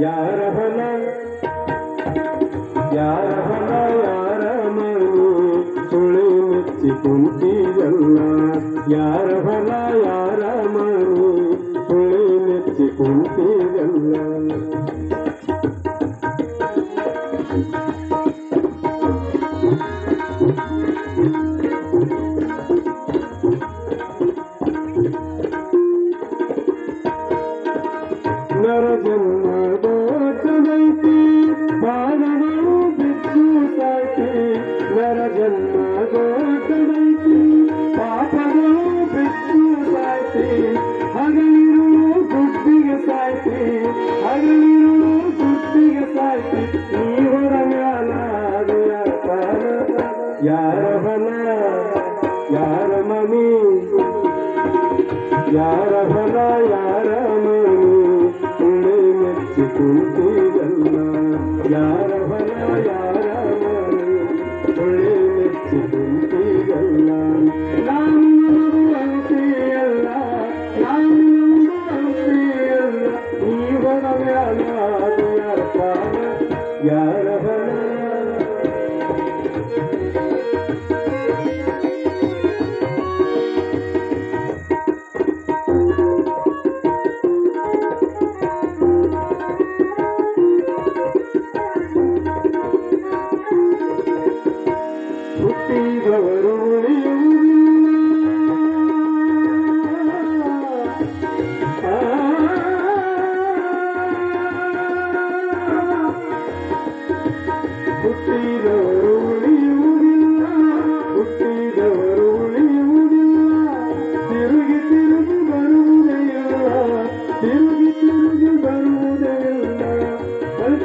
ಯಾರ ಬಲ ಯಾರ ಬಲ ಯಾರ ಮರು ಸುಳಿ ಮುಚ್ಚಿ ಕುಂತಿಯಲ್ಲ ಯಾರ ಬಲ ಯಾರ ಸಾಯ್ತಿ ಹಗಲಿರು ತುಟ್ಟಿಗೆ ಸಾಯ್ತಿ ಹಗಲಿರು ತುಟ್ಟಿಗೆ ಸಾಯ್ತಿ ಈ ಹೊರಗಾಲ ಯಾರ ಬಲ ಯಾರ ಮನಿ? ಯಾರ ಬಲ ಯಾರ ಮನಿ? ಸುಳಿ ಮೆಚ್ಚಿ ಕುಂತಿರಲ್ಲ ಯಾರ ஒருளியும்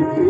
you.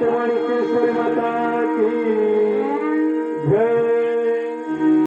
Cristo de Mataki.